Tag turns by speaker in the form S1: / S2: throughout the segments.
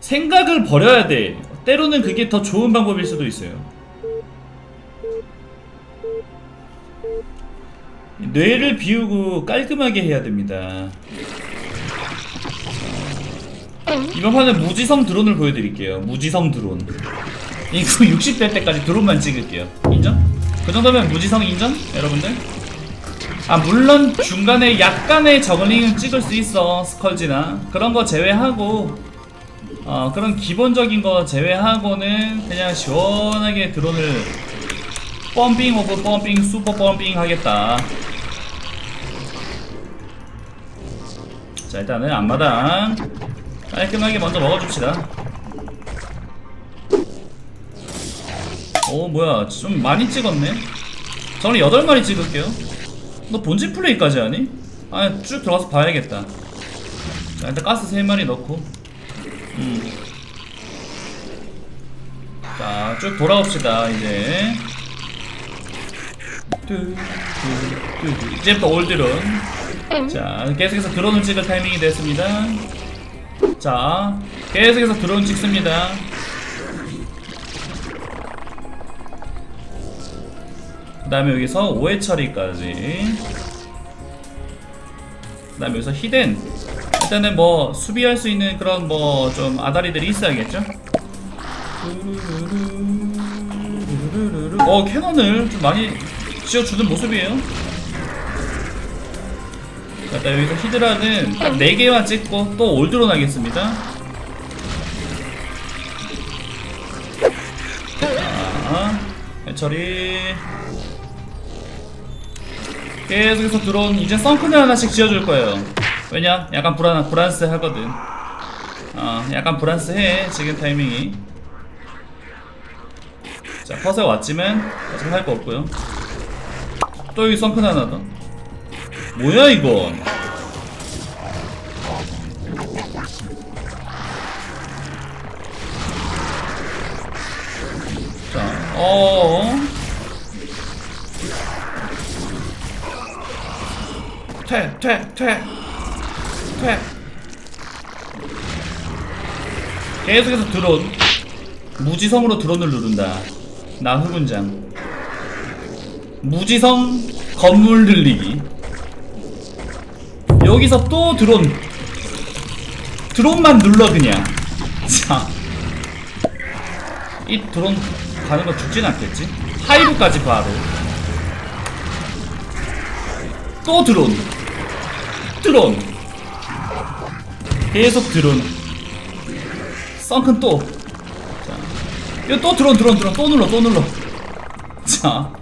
S1: 생각을 버려야 돼. 때로는 그게 더 좋은 방법일 수도 있어요. 뇌를 비우고 깔끔하게 해야 됩니다. 이번 판은 무지성 드론을 보여드릴게요. 무지성 드론. 이거 60대 때까지 드론만 찍을게요. 인정? 그 정도면 무지성 인정? 여러분들? 아 물론 중간에 약간의 저글링은 찍을 수 있어 스컬지나 그런 거 제외하고 어 그런 기본적인 거 제외하고는 그냥 시원하게 드론을 펌핑 오브 펌핑 슈퍼 펌핑 하겠다. 자 일단은 앞마당 깔끔하게 먼저 먹어줍시다. 오 뭐야 좀 많이 찍었네? 저는 8마리 찍을게요. 너 본진 플레이까지 하니? 아니 쭉 들어가서 봐야겠다. 자 일단 가스 3마리 넣고 음. 자 쭉 돌아옵시다 이제. 이제부터 올드론. 자 계속해서 드론을 찍을 타이밍이 됐습니다. 자 계속해서 드론 찍습니다. 그 다음에 여기서 5회 처리까지. 그 다음에 여기서 히든 일단은 뭐 수비할 수 있는 그런 뭐 좀 아다리들이 있어야겠죠? 어 캐논을 좀 많이 지어주는 모습이에요. 자, 여기서 히드라는 딱 4개만 찍고 또 올드론 하겠습니다. 자 해처리. 계속해서 들어온 이제 썬크를 하나씩 지어줄 거예요. 왜냐? 약간 불안 불안스 하거든. 어, 약간 불안스 해 지금 타이밍이. 자, 퍼세 왔지만 아직 할 거 없고요. 또 여기 썬크 하나 더. 뭐야 이건? 자, 어. 퇴, 퇴, 퇴, 퇴. 계속해서 드론. 무지성으로 드론을 누른다. 나 흑운장. 무지성 건물 늘리기. 여기서 또 드론. 드론만 눌러 그냥. 자. 이 드론 가는 거 죽진 않겠지? 하이브까지 바로. 또 드론. 드론 계속 드론. 썬큰 또. 자, 이거 또 드론 드론 드론. 또 눌러 또 눌러. 자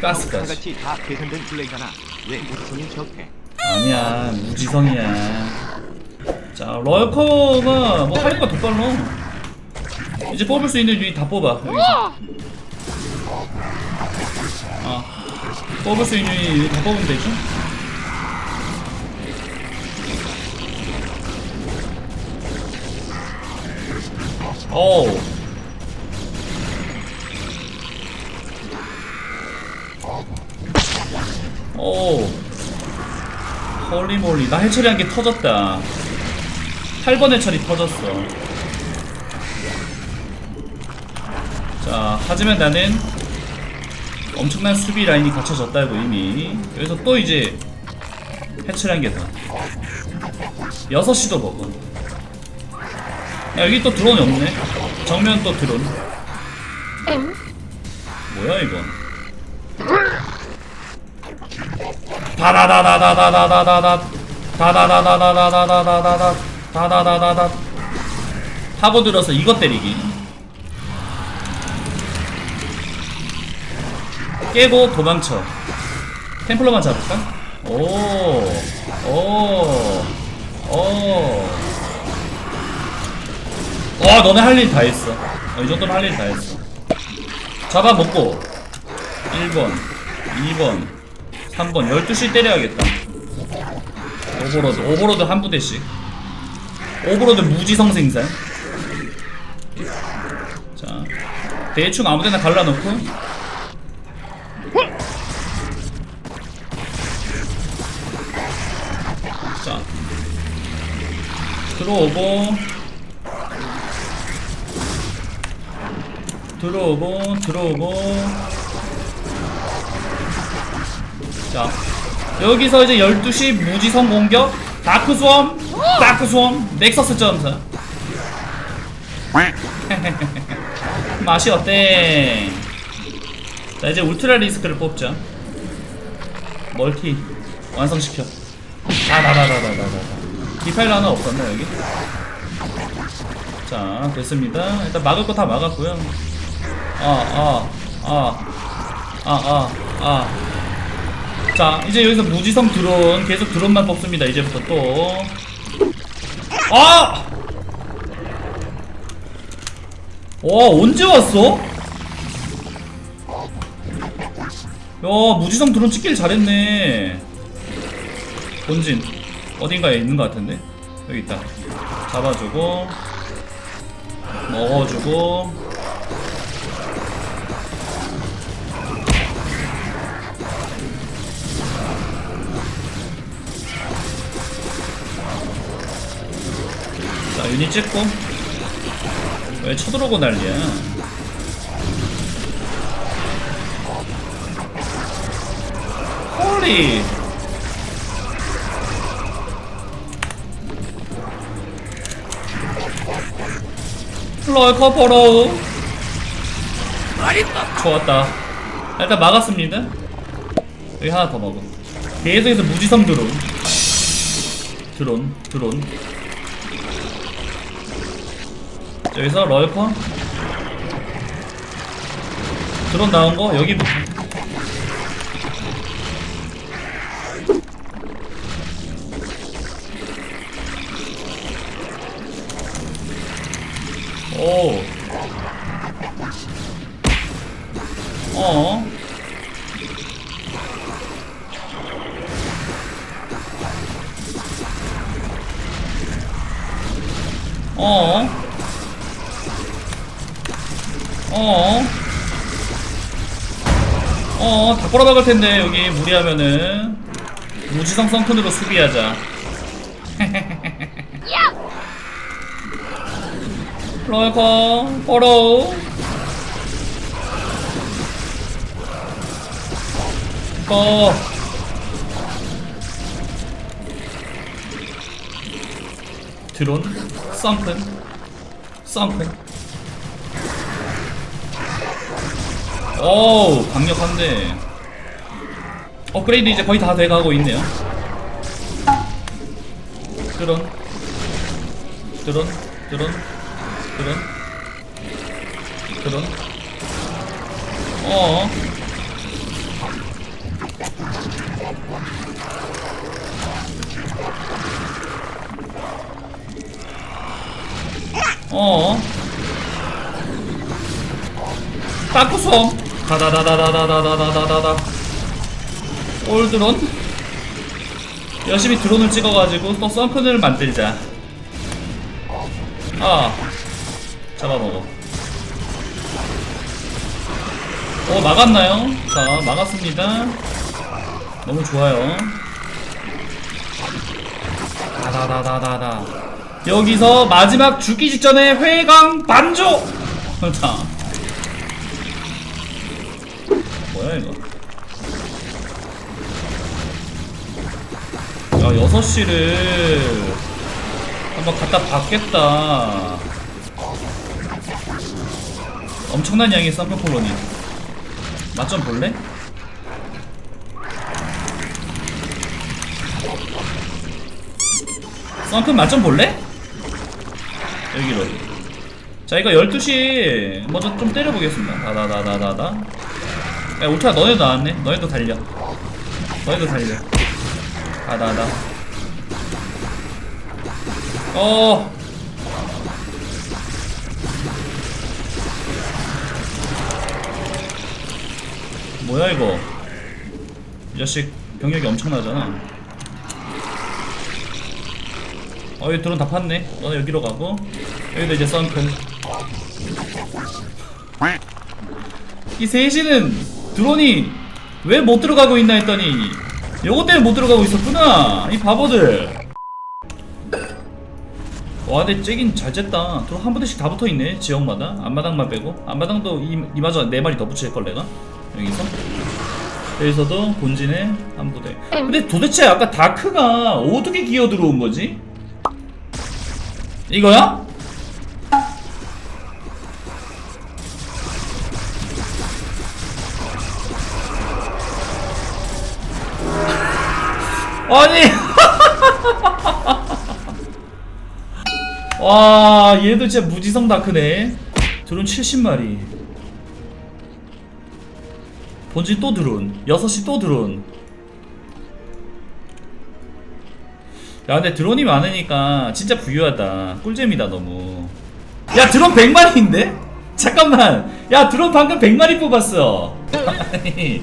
S1: 가스까지.
S2: 같이 다 개선된 플레이잖아. 왜 무성인 척해?
S1: 아니야 무지성이야. 자 럴커가 뭐 하이가 더 빨라. 이제 뽑을 수 있는 유닛 다 뽑아 여기서. 아 뽑을 수 있는 유닛 다 뽑으면 되죠 어우 오. 홀리몰리. 나 해처리한 게 터졌다. 8번 해처리 터졌어. 자 하지만 나는 엄청난 수비 라인이 갖춰졌다고 이미. 여기서 또 이제 해처리한 게더. 6시도 먹어 야 여기 또 드론이 없네. 정면 또 드론. 뭐야 이건? 다다다다다다다다다 다다다다다다다다다 다. 다다다다다. 하고 들어서 이것 때리기. 깨고 도망쳐. 템플러만 잡을까? 오오오 와 너네 할 일 다 했어. 어, 이 정도면 할 일 다 했어. 잡아먹고. 1번 2번 3번 12시 때려야겠다. 오버로드 오버로드 한 부대씩. 오버로드 무지성 생산 자 대충 아무데나 갈라놓고. 자 들어오고 들어오고 들어오고. 자 여기서 이제 12시 무지성 공격. 다크 수엄 다크 수엄 넥서스 점사 맛이 어때? 자 이제 울트라 리스크를 뽑자 멀티 완성시켜. 다다다다다다다. 디파일 하나 없었나 여기? 자 됐습니다. 일단 막을 거 다 막았고요 아, 아아아 아 아 자 이제 여기서 무지성 드론 계속 드론만 뽑습니다 이제부터 또. 아! 와 언제 왔어? 야 무지성 드론 찍길 잘했네. 본진 어딘가에 있는 것 같은데? 여기 있다. 잡아주고 먹어주고 자 유닛 찍고. 왜 쳐들어오고 난리야. 홀리! 럴커 보러 좋았다. 일단 막았습니다. 여기 하나 더 먹어 계속해서 무지성 드론. 드론 드론 여기서 럴커 드론 나온 거 여기부터 오. 어. 어. 어. 어, 다 꼬라박을 텐데, 여기 무리하면은. 무지성 성큰으로 수비하자. 럴커, 포로우. 거. 드론, 썬큰, 썬큰. 어우, 강력한데. 업그레이드 이제 거의 다 돼가고 있네요. 드론, 드론, 드론, 드론, 드론. 어. 어. 따쿠솜 다다다다다다다다다다다 올드론? 열심히 드론을 찍어가지고 또 썬큰을 만들자. 아 잡아먹어. 어 막았나요? 자 막았습니다. 너무 좋아요. 다다다다다다. 여기서 마지막 죽기 직전에 회강 반조! 자 뭐야 이거? 야 6시를 한번 갖다 박겠다. 엄청난 양의 쌍꺼 콜로니. 맛 좀 볼래? 썬큰 맛좀 볼래? 여기로. 자 이거 12시. 먼저 좀 때려보겠습니다. 다다다다다다 야 울트라 너네도 나왔네? 너네도 달려. 너네도 달려. 다다다 어! 뭐야 이거? 이 자식 병력이 엄청나잖아. 어 여기 드론 다 팠네. 너네 여기로 가고. 여기도 이제 썬큰 이 셋이는 드론이 왜 못 들어가고 있나 했더니 요거 때문에 못 들어가고 있었구나 이 바보들. 와 근데 째긴 잘 쨌다. 드론 한 부대씩 다 붙어있네 지역마다. 앞마당만 빼고. 앞마당도 이, 이마저 네 마리 더 붙일걸 내가? 여기서. 여기서도 본진에 한 부대. 근데 도대체 아까 다크가 어떻게 기어 들어온 거지? 이거야? 아니. 와 얘도 진짜 무지성 다크네. 드론 70마리. 본진 또 드론. 6시 또 드론. 야 근데 드론이 많으니까 진짜 부유하다. 꿀잼이다 너무. 야 드론 100마리인데? 잠깐만. 야 드론 방금 100마리 뽑았어. 아니